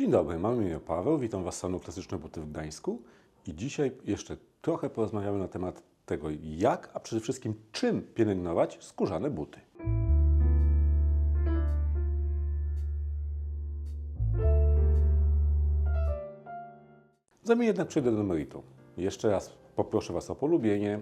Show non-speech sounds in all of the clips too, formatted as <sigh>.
Dzień dobry, mam imię Paweł, witam Was z salonu Klasyczne Buty w Gdańsku i dzisiaj jeszcze trochę porozmawiamy na temat tego, jak, a przede wszystkim czym pielęgnować skórzane buty. Zanim jednak przejdę do meritum, jeszcze raz poproszę Was o polubienie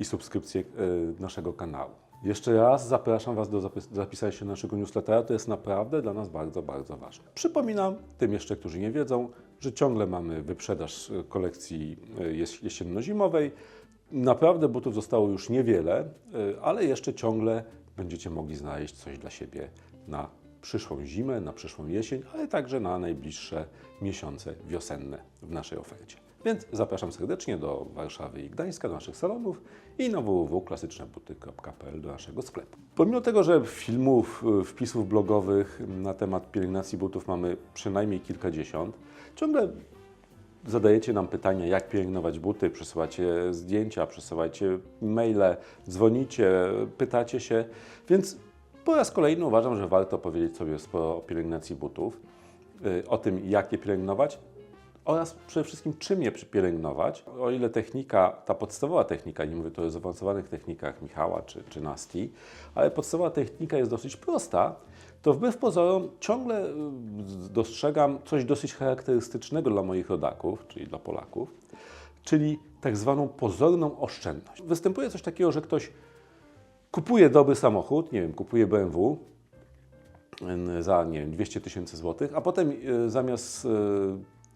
i subskrypcję e, naszego kanału. Jeszcze raz zapraszam Was do zapis- zapisania się do naszego newslettera, to jest naprawdę dla nas bardzo, bardzo ważne. Przypominam tym jeszcze, którzy nie wiedzą, że ciągle mamy wyprzedaż e, kolekcji e, jes- jesienno-zimowej. Naprawdę butów zostało już niewiele, e, ale jeszcze ciągle będziecie mogli znaleźć coś dla siebie na przyszłą zimę, na przyszłą jesień, ale także na najbliższe miesiące wiosenne w naszej ofercie. Więc zapraszam serdecznie do Warszawy i Gdańska, do naszych salonów i na www.klasycznebuty.pl do naszego sklepu. Pomimo tego, że filmów, y, wpisów blogowych na temat pielęgnacji butów mamy przynajmniej kilkadziesiąt, ciągle zadajecie nam pytania, jak pielęgnować buty, przysyłacie zdjęcia, przysyłacie maile, dzwonicie, pytacie się, więc po raz kolejny uważam, że warto powiedzieć sobie sporo o pielęgnacji butów, y, o tym, jak je pielęgnować oraz przede wszystkim czym je pielęgnować. O ile technika, ta podstawowa technika, nie mówię tu o zaawansowanych technikach Michała czy, czy Nasti, ale podstawowa technika jest dosyć prosta, to wbrew pozorom ciągle y, dostrzegam coś dosyć charakterystycznego dla moich rodaków, czyli dla Polaków, czyli tak zwaną pozorną oszczędność. Występuje coś takiego, że ktoś kupuje dobry samochód, nie wiem, kupuje BMW za, nie wiem, 200 tysięcy złotych, a potem y, zamiast y,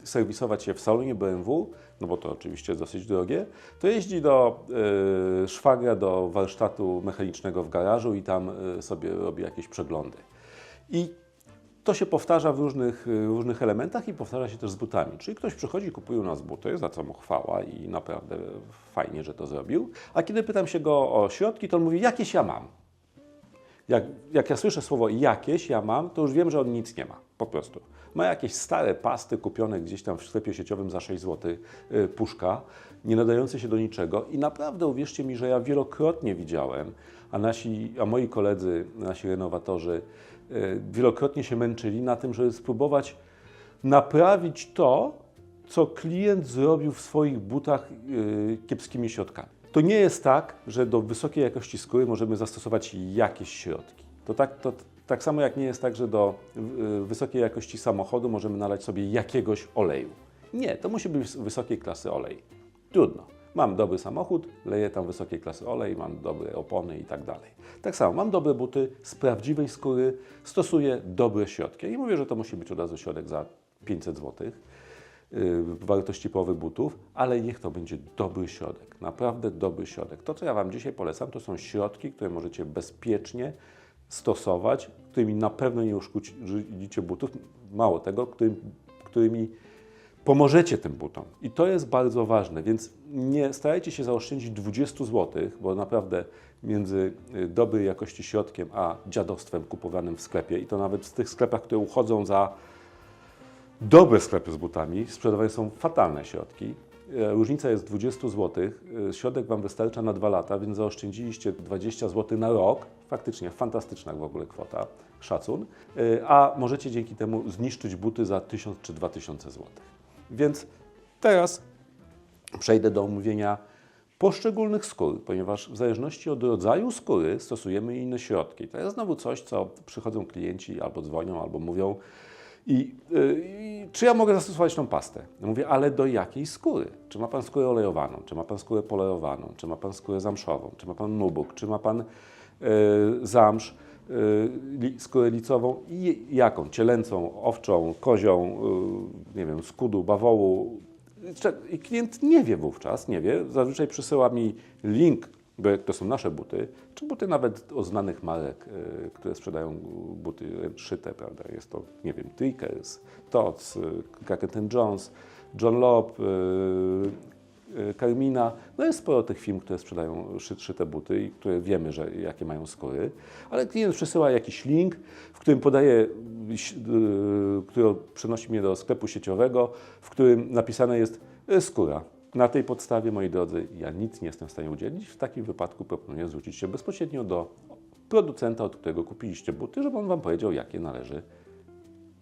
serwisować się w salonie BMW, no bo to oczywiście jest dosyć drogie, to jeździ do y, szwagra, do warsztatu mechanicznego w garażu i tam sobie robi jakieś przeglądy. I to się powtarza w różnych, y, różnych elementach i powtarza się też z butami. Czyli ktoś przychodzi, kupuje u nas buty, za co mu chwała i naprawdę fajnie, że to zrobił. A kiedy pytam się go o środki, to on mówi, jakieś ja mam. Jak, jak ja słyszę słowo jakieś ja mam, to już wiem, że on nic nie ma. Po prostu. Ma jakieś stare pasty kupione gdzieś tam w sklepie sieciowym za 6 zł, yy, puszka, nie nadające się do niczego. I naprawdę uwierzcie mi, że ja wielokrotnie widziałem, a, nasi, a moi koledzy, nasi renowatorzy, wielokrotnie się męczyli na tym, żeby spróbować naprawić to, co klient zrobił w swoich butach yy, kiepskimi środkami. To nie jest tak, że do wysokiej jakości skóry możemy zastosować jakieś środki. To tak, to tak samo jak nie jest tak, że do yy, wysokiej jakości samochodu możemy nalać sobie jakiegoś oleju. Nie, to musi być wysokiej klasy olej. Trudno. Mam dobry samochód, leję tam wysokiej klasy olej, mam dobre opony i tak dalej. Tak samo, mam dobre buty z prawdziwej skóry, stosuję dobre środki. I mówię, że to musi być od razu środek za 500 zł yy, wartości połowy butów, ale niech to będzie dobry środek, naprawdę dobry środek. To, co ja Wam dzisiaj polecam, to są środki, które możecie bezpiecznie stosować, którymi na pewno nie uszkodzicie butów, mało tego, którym, którymi pomożecie tym butom. I to jest bardzo ważne, więc nie starajcie się zaoszczędzić 20 zł, bo naprawdę między y, dobrej jakości środkiem a dziadostwem kupowanym w sklepie, i to nawet w tych sklepach, które uchodzą za dobre sklepy z butami, sprzedawane są fatalne środki. E, Różnica jest 20 zł. E, Środek Wam wystarcza na 2 lata, więc zaoszczędziliście 20 zł na rok. Faktycznie fantastyczna w ogóle kwota, szacun. E, A możecie dzięki temu zniszczyć buty za 1000 czy 2000 zł. Więc teraz przejdę do omówienia poszczególnych skór, ponieważ w zależności od rodzaju skóry stosujemy inne środki. To jest znowu coś, co przychodzą klienci albo dzwonią, albo mówią, i, y, i czy ja mogę zastosować tą pastę? Ja mówię, ale do jakiej skóry? Czy ma Pan skórę olejowaną, czy ma Pan skórę polerowaną, czy ma Pan skórę zamszową, czy ma Pan nubuk, czy ma Pan y, zamsz, skórę licową i jaką? Cielęcą, owczą, kozią, y, nie wiem, skudu, bawołu. I klient nie wie wówczas, nie wie. Zazwyczaj przysyła mi link bo jak to są nasze buty, czy buty nawet o znanych marek, y, które sprzedają buty szyte, prawda? Jest to, nie wiem, Trickers, Tots, y, Cackett Jones, John Lobb, y, y, Carmina. No jest sporo tych firm, które sprzedają szy, szyte buty i które wiemy, że jakie mają skóry, ale klient przesyła jakiś link, w którym podaje, y, który przenosi mnie do sklepu sieciowego, w którym napisane jest y, skóra. Na tej podstawie, moi drodzy, ja nic nie jestem w stanie udzielić. W takim wypadku proponuję zwrócić się bezpośrednio do producenta, od którego kupiliście buty, żeby on Wam powiedział, jakie należy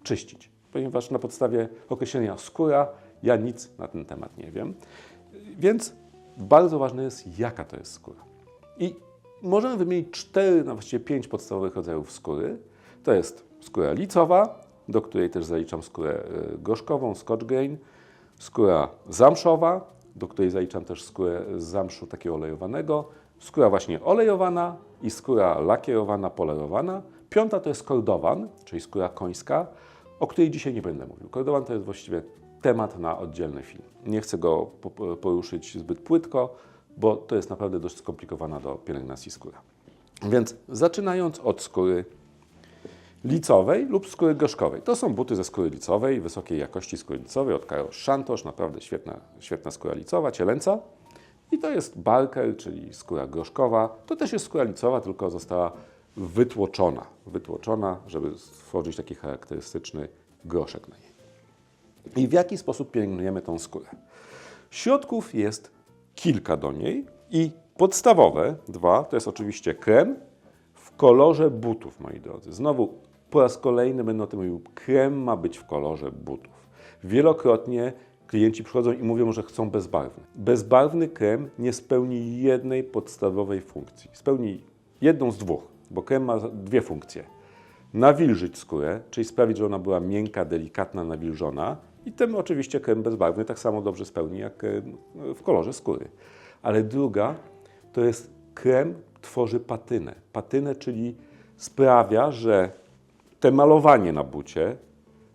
czyścić. ponieważ na podstawie określenia skóra ja nic na ten temat nie wiem. Więc bardzo ważne jest, jaka to jest skóra. I możemy wymienić cztery, no właściwie pięć podstawowych rodzajów skóry. To jest skóra licowa, do której też zaliczam skórę y, gorzkową, scotch grain, skóra zamszowa, do której zaliczam też skórę z zamszu takiego olejowanego, skóra właśnie olejowana i skóra lakierowana, polerowana. Piąta to jest kordowan, czyli skóra końska, o której dzisiaj nie będę mówił. Kordowan to jest właściwie temat na oddzielny film. Nie chcę go po- poruszyć zbyt płytko, bo to jest naprawdę dość skomplikowana do pielęgnacji skóra. Więc zaczynając od skóry licowej lub skóry gorzkowej. To są buty ze skóry licowej, wysokiej jakości skóry licowej od Karol Szantosz, naprawdę świetna, świetna skóra licowa, cielęca. I to jest barker, czyli skóra groszkowa. To też jest skóra licowa, tylko została wytłoczona, wytłoczona, żeby stworzyć taki charakterystyczny groszek na niej. I w jaki sposób pielęgnujemy tą skórę? Środków jest kilka do niej i podstawowe dwa to jest oczywiście krem w kolorze butów, moi drodzy. Znowu po raz kolejny będę o tym mówił. Krem ma być w kolorze butów. Wielokrotnie klienci przychodzą i mówią, że chcą bezbarwny. Bezbarwny krem nie spełni jednej podstawowej funkcji. Spełni jedną z dwóch, bo krem ma dwie funkcje. Nawilżyć skórę, czyli sprawić, że ona była miękka, delikatna, nawilżona. I tym oczywiście krem bezbarwny tak samo dobrze spełni jak krem w kolorze skóry. Ale druga to jest krem tworzy patynę. Patynę, czyli sprawia, że te malowanie na bucie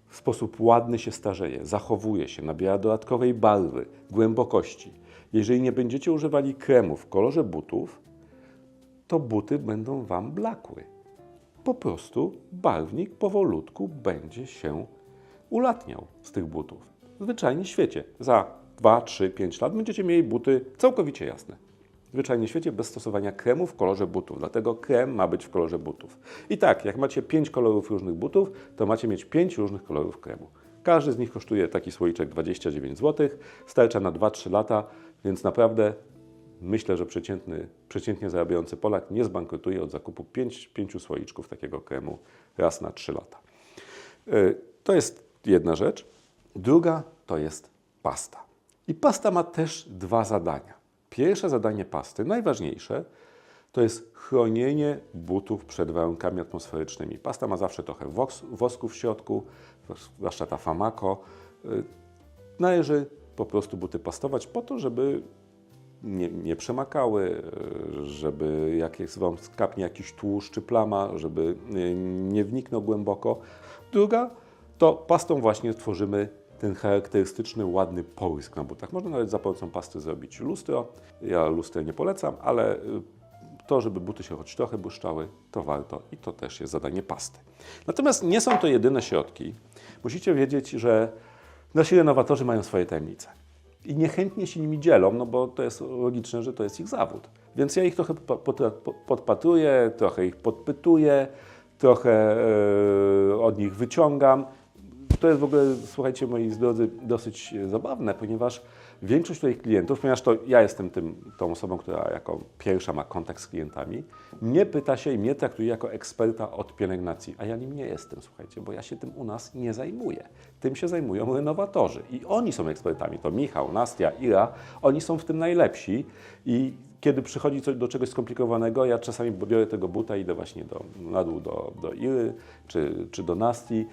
w sposób ładny się starzeje, zachowuje się, nabiera dodatkowej barwy, głębokości. Jeżeli nie będziecie używali kremu w kolorze butów, to buty będą Wam blakły. Po prostu barwnik powolutku będzie się ulatniał z tych butów. Zwyczajnie świecie. Za 2, 3, 5 lat będziecie mieli buty całkowicie jasne. Zwyczajnie świecie bez stosowania kremu w kolorze butów. Dlatego krem ma być w kolorze butów. I tak, jak macie 5 kolorów różnych butów, to macie mieć 5 różnych kolorów kremu. Każdy z nich kosztuje taki słoiczek 29 zł, starcza na 2-3 lata, więc naprawdę myślę, że przeciętny, przeciętnie zarabiający Polak nie zbankrutuje od zakupu 5, 5 słoiczków takiego kremu raz na 3 lata. Y, To jest jedna rzecz. Druga to jest pasta. I pasta ma też dwa zadania. Pierwsze zadanie pasty, najważniejsze, to jest chronienie butów przed warunkami atmosferycznymi. Pasta ma zawsze trochę wosku w środku, zwłaszcza ta Famako. Y, Należy po prostu buty pastować po to, żeby nie, nie przemakały, y, żeby jak Wam skapnie jakiś tłuszcz czy plama, żeby y, nie wniknął głęboko. Druga to pastą właśnie tworzymy ten charakterystyczny, ładny połysk na butach. Można nawet za pomocą pasty zrobić lustro. Ja lustro nie polecam, ale y, to, żeby buty się choć trochę błyszczały, to warto i to też jest zadanie pasty. Natomiast nie są to jedyne środki. Musicie wiedzieć, że nasi renowatorzy mają swoje tajemnice. I niechętnie się nimi dzielą, no bo to jest logiczne, że to jest ich zawód. Więc ja ich trochę podpatruję, trochę ich podpytuję, trochę e, od nich wyciągam. To jest w ogóle, słuchajcie, moi drodzy, dosyć e, zabawne, ponieważ większość moich klientów, ponieważ to ja jestem tym, tą osobą, która jako pierwsza ma kontakt z klientami, mnie pyta się i mnie traktuje jako eksperta od pielęgnacji, a ja nim nie jestem, słuchajcie, bo ja się tym u nas nie zajmuję. Tym się zajmują renowatorzy i oni są ekspertami. To Michał, Nastia, Ira, oni są w tym najlepsi i kiedy przychodzi coś, do czegoś skomplikowanego, ja czasami biorę tego buta i idę właśnie do, na dół do, do Iry czy, czy do Nasti,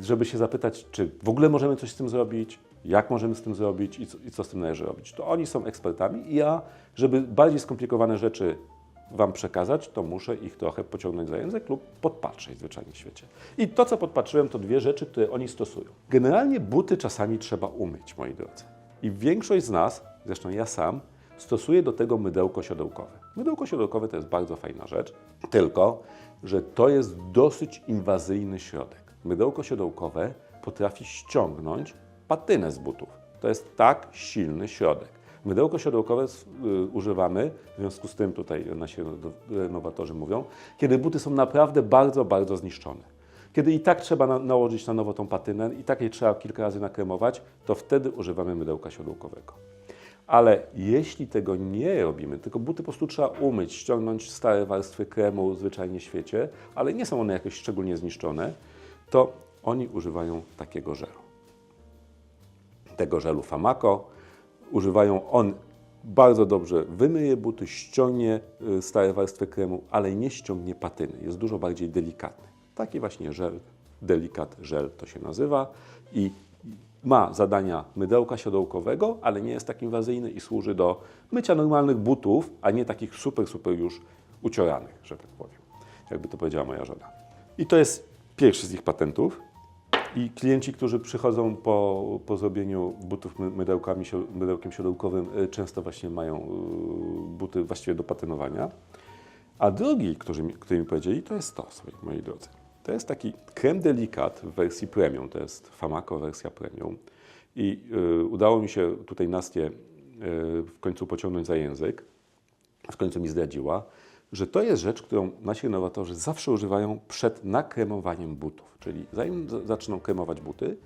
żeby się zapytać, czy w ogóle możemy coś z tym zrobić, jak możemy z tym zrobić i co, i co z tym należy robić. To oni są ekspertami i ja, żeby bardziej skomplikowane rzeczy Wam przekazać, to muszę ich trochę pociągnąć za język lub podpatrzeć w świecie. I to, co podpatrzyłem, to dwie rzeczy, które oni stosują. Generalnie buty czasami trzeba umyć, moi drodzy. I większość z nas, zresztą ja sam, stosuje do tego mydełko siodełkowe. Mydełko siodełkowe to jest bardzo fajna rzecz, tylko że to jest dosyć inwazyjny środek. Mydełko siodełkowe potrafi ściągnąć patynę z butów. To jest tak silny środek. Mydełko siodełkowe y, używamy, w związku z tym tutaj nasi renowatorzy mówią, kiedy buty są naprawdę bardzo, bardzo zniszczone. Kiedy i tak trzeba na, nałożyć na nowo tą patynę, i tak je trzeba kilka razy nakremować, to wtedy używamy mydełka siodełkowego. Ale jeśli tego nie robimy, tylko buty po prostu trzeba umyć, ściągnąć stare warstwy kremu zwyczajnie świecie, ale nie są one jakoś szczególnie zniszczone, to oni używają takiego żelu. Tego żelu Famaco. Używają on bardzo dobrze wymyje buty, ściągnie y, stare warstwy kremu, ale nie ściągnie patyny. Jest dużo bardziej delikatny. Taki właśnie żel, delikat żel to się nazywa i ma zadania mydełka siodełkowego, ale nie jest tak inwazyjny i służy do mycia normalnych butów, a nie takich super, super już ucioranych, że tak powiem. Jakby to powiedziała moja żona. I to jest pierwszy z ich patentów. I klienci, którzy przychodzą po, po zrobieniu butów my- mydełkami, mydełkiem siodełkowym, y, często właśnie mają y, buty właściwie do patynowania. A drugi, którzy który mi powiedzieli, to jest to, słuchaj, moi drodzy. To jest taki krem delikat w wersji premium, to jest Famaco wersja premium. I y, udało mi się tutaj Nastię y, w końcu pociągnąć za język, w końcu mi zdradziła, że to jest rzecz, którą nasi innowatorzy zawsze używają przed nakremowaniem butów. Czyli zanim zaczną kremować buty,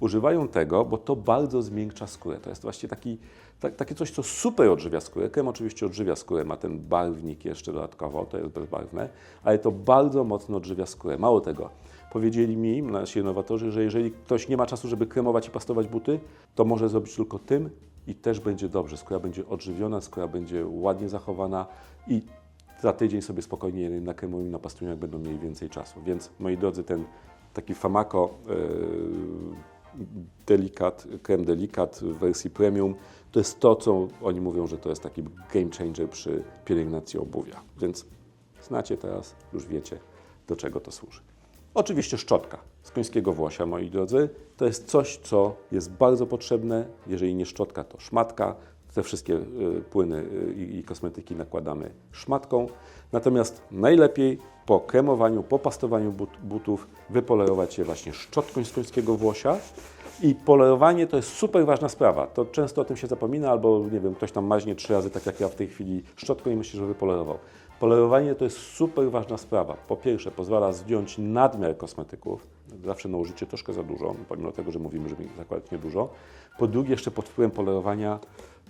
używają tego, bo to bardzo zmiękcza skórę. To jest właśnie taki, tak, takie coś, co super odżywia skórę. Krem oczywiście odżywia skórę, ma ten barwnik jeszcze dodatkowo, to jest bezbarwne, ale to bardzo mocno odżywia skórę. Mało tego, powiedzieli mi nasi innowatorzy, że jeżeli ktoś nie ma czasu, żeby kremować i pastować buty, to może zrobić tylko tym i też będzie dobrze. Skóra będzie odżywiona, skóra będzie ładnie zachowana i za tydzień sobie spokojnie nakremują i napastują, jak będą mieli więcej czasu. Więc moi drodzy, ten taki Famaco yy, delikat, krem delikat w wersji premium, to jest to, co oni mówią, że to jest taki game changer przy pielęgnacji obuwia. Więc znacie teraz, już wiecie, do czego to służy. Oczywiście szczotka z końskiego włosia, moi drodzy, to jest coś, co jest bardzo potrzebne. Jeżeli nie szczotka, to szmatka. Te wszystkie y, płyny y, i, kosmetyki nakładamy szmatką. Natomiast najlepiej po kremowaniu, po pastowaniu but, butów wypolerować je właśnie szczotką z końskiego włosia. I polerowanie to jest super ważna sprawa. To często o tym się zapomina, albo nie wiem, ktoś tam maźnie trzy razy, tak jak ja w tej chwili, szczotką i myśli, że wypolerował. Polerowanie to jest super ważna sprawa. Po pierwsze, pozwala zdjąć nadmiar kosmetyków. Zawsze nałożycie troszkę za dużo, pomimo tego, że mówimy, żeby zakładać niedużo. Po drugie, jeszcze pod wpływem polerowania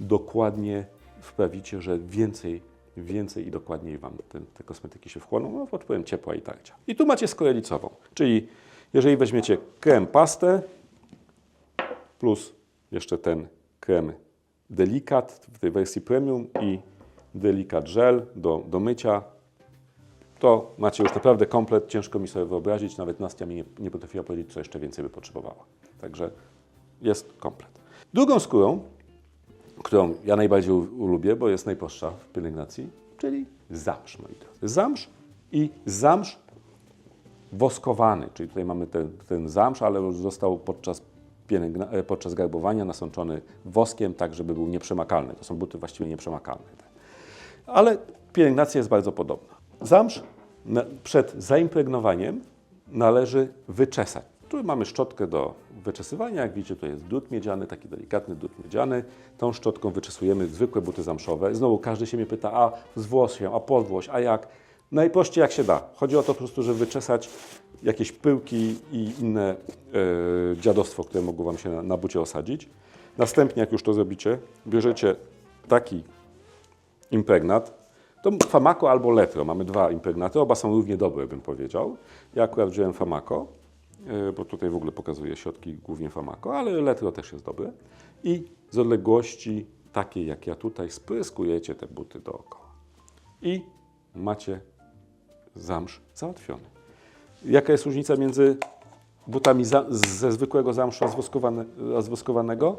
dokładnie wprawicie, że więcej, więcej i dokładniej Wam te, te kosmetyki się wchłoną, no, pod wpływem ciepła i tarcia. I tu macie skórę licową, czyli jeżeli weźmiecie krem pastę plus jeszcze ten krem delikat w tej wersji premium i delikat żel do, do mycia, to macie już naprawdę komplet. Ciężko mi sobie wyobrazić, nawet Nastia mi nie, nie potrafiła powiedzieć, co jeszcze więcej by potrzebowała. Także jest komplet. Drugą skórą, którą ja najbardziej lubię, bo jest najprostsza w pielęgnacji, czyli zamsz, moi drodzy. Zamsz i zamsz woskowany, czyli tutaj mamy ten, ten zamsz, ale już został podczas, e, podczas garbowania nasączony woskiem, tak żeby był nieprzemakalny. To są buty właściwie nieprzemakalne. Ale pielęgnacja jest bardzo podobna. Zamsz przed zaimpregnowaniem należy wyczesać. Tu mamy szczotkę do wyczesywania. Jak widzicie, to jest drut miedziany, taki delikatny drut miedziany. Tą szczotką wyczesujemy zwykłe buty zamszowe. Znowu każdy się mnie pyta, a z włosiem, a pod włoś, a jak? Najprościej jak się da. Chodzi o to po prostu, żeby wyczesać jakieś pyłki i inne e, dziadostwo, które mogło Wam się na, na bucie osadzić. Następnie, jak już to zrobicie, bierzecie taki impregnat. To Famaco albo Letro. Mamy dwa impregnaty. Oba są równie dobre, bym powiedział. Ja akurat wziąłem Famaco, e, bo tutaj w ogóle pokazuję środki głównie Famaco, ale Letro też jest dobre. I z odległości takiej jak ja tutaj spryskujecie te buty dookoła. I macie zamsz załatwiony. Jaka jest różnica między butami ze zwykłego zamszu a, zwoskowane, zwoskowanego?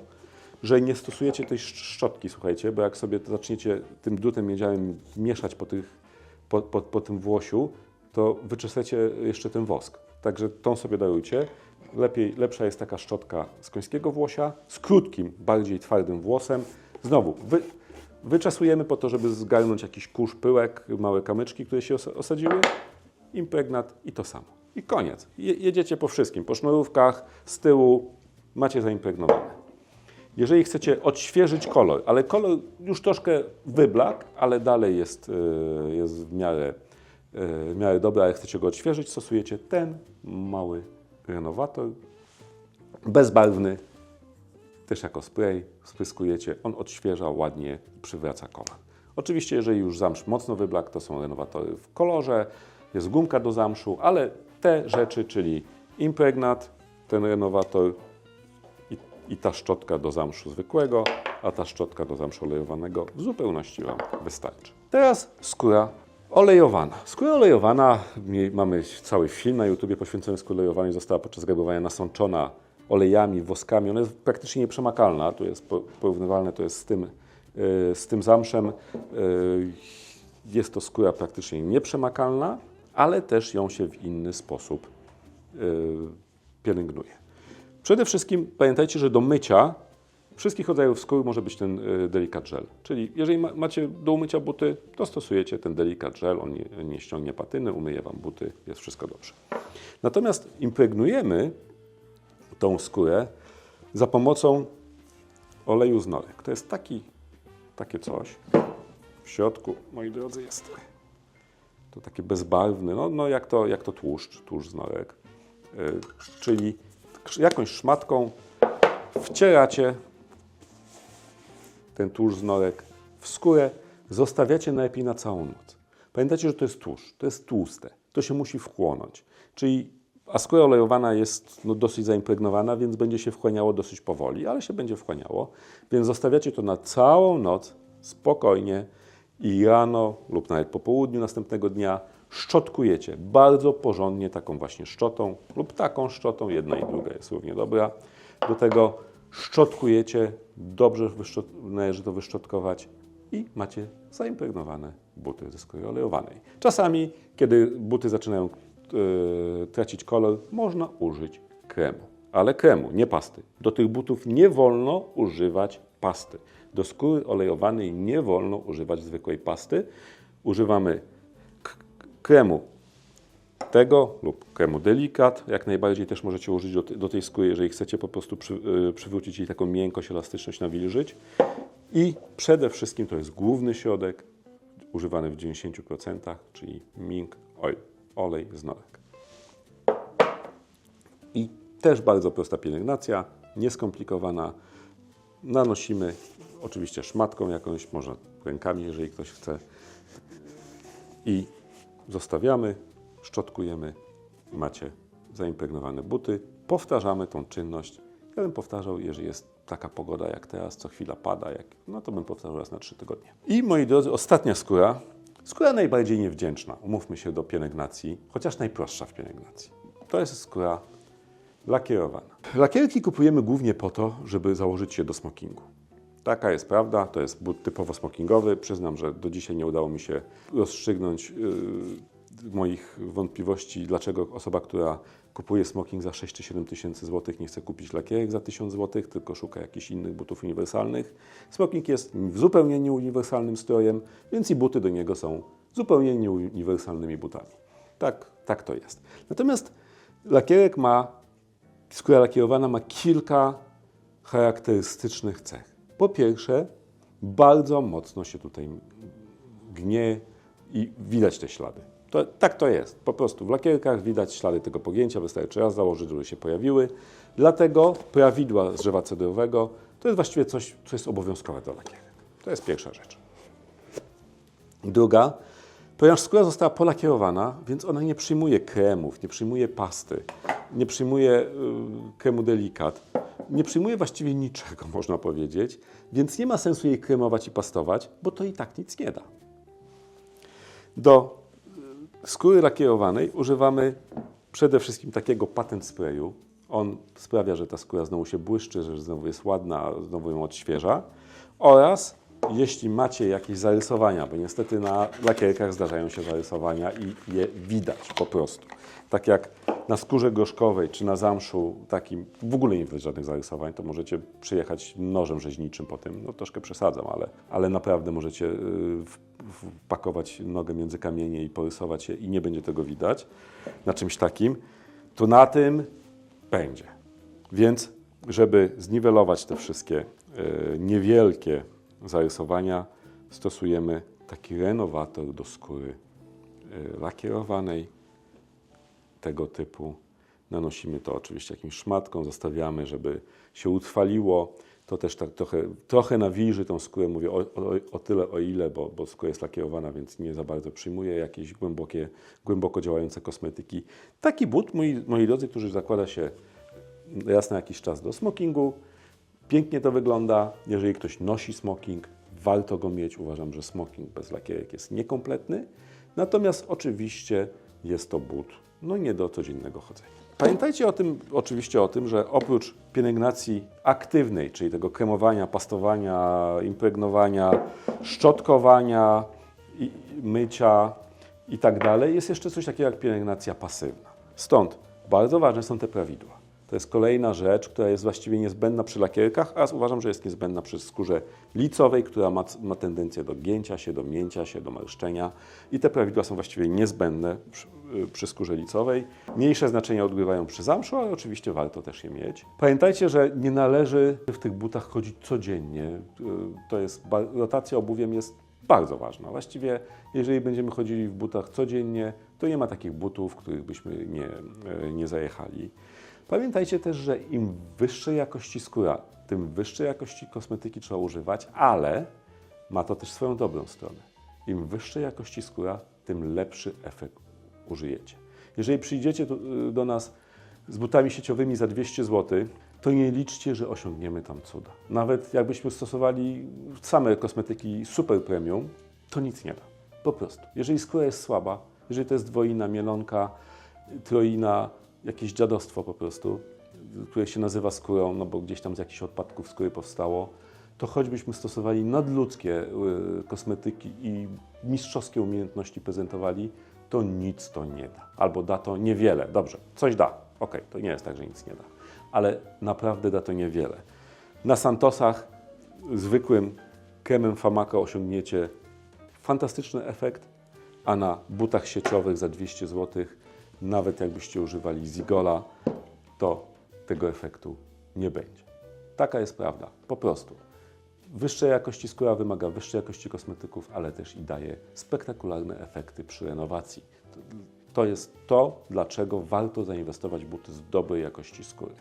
Że nie stosujecie tej sz- szczotki, słuchajcie, bo jak sobie zaczniecie tym drutem miedzianym mieszać po, tych, po, po, po tym włosiu, to wyczesecie jeszcze ten wosk. Także tą sobie darujcie. Lepiej, lepsza jest taka szczotka z końskiego włosia, z krótkim, bardziej twardym włosem. Znowu, wy, wyczesujemy po to, żeby zgarnąć jakiś kurz, pyłek, małe kamyczki, które się os- osadziły impregnat i to samo. I koniec. Je, jedziecie po wszystkim, po sznurówkach, z tyłu, macie zaimpregnowane. Jeżeli chcecie odświeżyć kolor, ale kolor już troszkę wyblak, ale dalej jest, y, jest w, miarę, y, w miarę dobry, ale chcecie go odświeżyć, stosujecie ten mały renowator, bezbarwny, też jako spray, spryskujecie, on odświeża, ładnie przywraca kolor. Oczywiście, jeżeli już zamsz mocno wyblak, to są renowatory w kolorze, jest gumka do zamszu, ale te rzeczy, czyli impregnat, ten renowator i, ta szczotka do zamszu zwykłego, a ta szczotka do zamszu olejowanego w zupełności Wam wystarczy. Teraz skóra olejowana. Skóra olejowana, mamy cały film na YouTubie poświęcony skórze olejowanej, została podczas gębowania nasączona olejami, woskami. Ona jest praktycznie nieprzemakalna, to jest po- porównywalne to jest z tym, yy, z tym zamszem. Yy, Jest to skóra praktycznie nieprzemakalna, ale też ją się w inny sposób yy, pielęgnuje. Przede wszystkim pamiętajcie, że do mycia wszystkich rodzajów skór może być ten y, delikat gel. Czyli jeżeli ma, macie do umycia buty, to stosujecie ten delikat gel, on nie, nie ściągnie patyny, umyje Wam buty, jest wszystko dobrze. Natomiast impregnujemy tą skórę za pomocą oleju z norek. To jest taki, takie coś. W środku, moi drodzy, jest to takie bezbarwne, no, no jak, to, jak to tłuszcz, tłuszcz z norek. Y, czyli jakąś szmatką wcieracie ten tłuszcz z norek w skórę, zostawiacie najlepiej na całą noc. Pamiętajcie, że to jest tłuszcz, to jest tłuste, to się musi wchłonąć. Czyli, a skóra olejowana jest no, dosyć zaimpregnowana, więc będzie się wchłaniało dosyć powoli, ale się będzie wchłaniało. Więc zostawiacie to na całą noc, spokojnie i rano lub nawet po południu następnego dnia szczotkujecie bardzo porządnie taką właśnie szczotą lub taką szczotą, jedna i druga jest równie dobra. Do tego szczotkujecie, dobrze wyszczot, należy to wyszczotkować i macie zaimpregnowane buty ze skóry olejowanej. Czasami, kiedy buty zaczynają e, tracić kolor, można użyć kremu. Ale kremu, nie pasty. Do tych butów nie wolno używać pasty. Do skóry olejowanej nie wolno używać zwykłej pasty. Używamy kremu tego lub kremu delikat. Jak najbardziej też możecie użyć do, do tej skóry, jeżeli chcecie po prostu przy, y, przywrócić jej taką miękkość, elastyczność, nawilżyć. I przede wszystkim to jest główny środek, używany w 90%, czyli mink oil, olej z norek. I też bardzo prosta pielęgnacja, nieskomplikowana. Nanosimy oczywiście szmatką jakąś, może rękami, jeżeli ktoś chce. I zostawiamy, szczotkujemy, macie zaimpregnowane buty. Powtarzamy tą czynność. Ja bym powtarzał, jeżeli jest taka pogoda jak teraz, co chwila pada, jak, no to bym powtarzał raz na trzy tygodnie. I moi drodzy, ostatnia skóra. Skóra najbardziej niewdzięczna, umówmy się do pielęgnacji, chociaż najprostsza w pielęgnacji. To jest skóra lakierowana. Lakierki kupujemy głównie po to, żeby założyć je do smokingu. Taka jest prawda, to jest but typowo smokingowy. Przyznam, że do dzisiaj nie udało mi się rozstrzygnąć yy, moich wątpliwości, dlaczego osoba, która kupuje smoking za 6 czy 7 tysięcy złotych nie chce kupić lakierek za 1000 złotych, tylko szuka jakichś innych butów uniwersalnych. Smoking jest zupełnie nieuniwersalnym strojem, więc i buty do niego są zupełnie nieuniwersalnymi butami. Tak, tak to jest. Natomiast lakierek ma skóra lakierowana ma kilka charakterystycznych cech. Po pierwsze, bardzo mocno się tutaj gnie i widać te ślady. To, tak to jest. Po prostu w lakierkach widać ślady tego pogięcia, wystarczy raz założyć, żeby się pojawiły. Dlatego prawidła drzewa cedrowego to jest właściwie coś, co jest obowiązkowe do lakierek. To jest pierwsza rzecz. Druga, ponieważ skóra została polakierowana, więc ona nie przyjmuje kremów, nie przyjmuje pasty, nie przyjmuje y, kremu delikat, nie przyjmuje właściwie niczego, <laughs> można powiedzieć, więc nie ma sensu jej kremować i pastować, bo to i tak nic nie da. Do y, skóry lakierowanej używamy przede wszystkim takiego patent sprayu. On sprawia, że ta skóra znowu się błyszczy, że znowu jest ładna, znowu ją odświeża. Oraz jeśli macie jakieś zarysowania, bo niestety na lakierkach zdarzają się zarysowania i je widać po prostu. Tak jak na skórze gorzkowej czy na zamszu takim w ogóle nie widać żadnych zarysowań, to możecie przyjechać nożem rzeźniczym po tym. No troszkę przesadzam, ale, ale naprawdę możecie y, wpakować nogę między kamienie i porysować je i nie będzie tego widać na czymś takim. To na tym będzie. Więc, żeby zniwelować te wszystkie e, niewielkie zarysowania, stosujemy taki renowator do skóry e, lakierowanej tego typu. Nanosimy to oczywiście jakimś szmatką, zostawiamy, żeby się utrwaliło. To też tak trochę, trochę nawilży tą skórę, mówię o, o, o tyle, o ile, bo, bo skóra jest lakierowana, więc nie za bardzo przyjmuje jakieś głębokie, głęboko działające kosmetyki. Taki but, moi, moi drodzy, który zakłada się raz na jakiś czas do smokingu, pięknie to wygląda. Jeżeli ktoś nosi smoking, warto go mieć. Uważam, że smoking bez lakierek jest niekompletny. Natomiast oczywiście jest to but, no nie do codziennego chodzenia. Pamiętajcie o tym, oczywiście o tym, że oprócz pielęgnacji aktywnej, czyli tego kremowania, pastowania, impregnowania, szczotkowania, i, mycia i tak dalej, jest jeszcze coś takiego jak pielęgnacja pasywna. Stąd bardzo ważne są te prawidła. To jest kolejna rzecz, która jest właściwie niezbędna przy lakierkach, a uważam, że jest niezbędna przy skórze licowej, która ma, ma tendencję do gięcia się, do mięcia się, do marszczenia. I te prawidła są właściwie niezbędne przy, y, przy skórze licowej. Mniejsze znaczenie odgrywają przy zamszu, ale oczywiście warto też je mieć. Pamiętajcie, że nie należy w tych butach chodzić codziennie. Y, To jest, rotacja obuwiem jest bardzo ważna. Właściwie, jeżeli będziemy chodzili w butach codziennie, to nie ma takich butów, których byśmy nie, e, nie zajechali. Pamiętajcie też, że im wyższej jakości skóra, tym wyższej jakości kosmetyki trzeba używać, ale ma to też swoją dobrą stronę. Im wyższej jakości skóra, tym lepszy efekt użyjecie. Jeżeli przyjdziecie y, do nas z butami sieciowymi za 200 zł, to nie liczcie, że osiągniemy tam cuda. Nawet jakbyśmy stosowali same kosmetyki super premium, to nic nie da. Po prostu. Jeżeli skóra jest słaba, jeżeli to jest dwoina, mielonka, troina, jakieś dziadostwo po prostu, które się nazywa skórą, no bo gdzieś tam z jakichś odpadków skóry powstało, to choćbyśmy stosowali nadludzkie y, kosmetyki i mistrzowskie umiejętności prezentowali, to nic to nie da. Albo da to niewiele. Dobrze, coś da. Okej, to nie jest tak, że nic nie da. Ale naprawdę da to niewiele. Na Santosach zwykłym kremem Famaka osiągniecie fantastyczny efekt, a na butach sieciowych za 200 zł, nawet jakbyście używali Zigola, to tego efektu nie będzie. Taka jest prawda, po prostu. Wyższej jakości skóra wymaga wyższej jakości kosmetyków, ale też i daje spektakularne efekty przy renowacji. To- jest to, dlaczego warto zainwestować w buty z dobrej jakości skóry.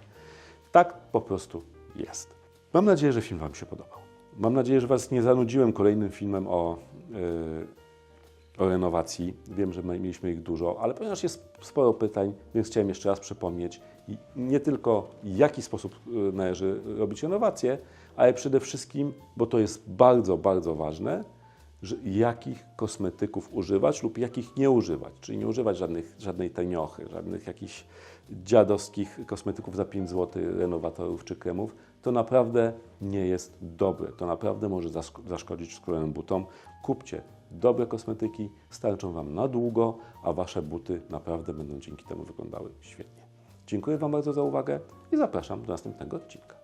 Tak po prostu jest. Mam nadzieję, że film Wam się podobał. Mam nadzieję, że Was nie zanudziłem kolejnym filmem o, yy, o renowacji. Wiem, że mieliśmy ich dużo, ale ponieważ jest sporo pytań, więc chciałem jeszcze raz przypomnieć nie tylko w jaki sposób yy, należy robić renowację, ale przede wszystkim, bo to jest bardzo, bardzo ważne, jakich kosmetyków używać lub jakich nie używać. Czyli nie używać żadnych, żadnej taniochy, żadnych jakichś dziadowskich kosmetyków za 5 zł, renowatorów czy kremów. To naprawdę nie jest dobre. To naprawdę może zaszkodzić skórowym butom. Kupcie dobre kosmetyki, starczą Wam na długo, a Wasze buty naprawdę będą dzięki temu wyglądały świetnie. Dziękuję Wam bardzo za uwagę i zapraszam do następnego odcinka.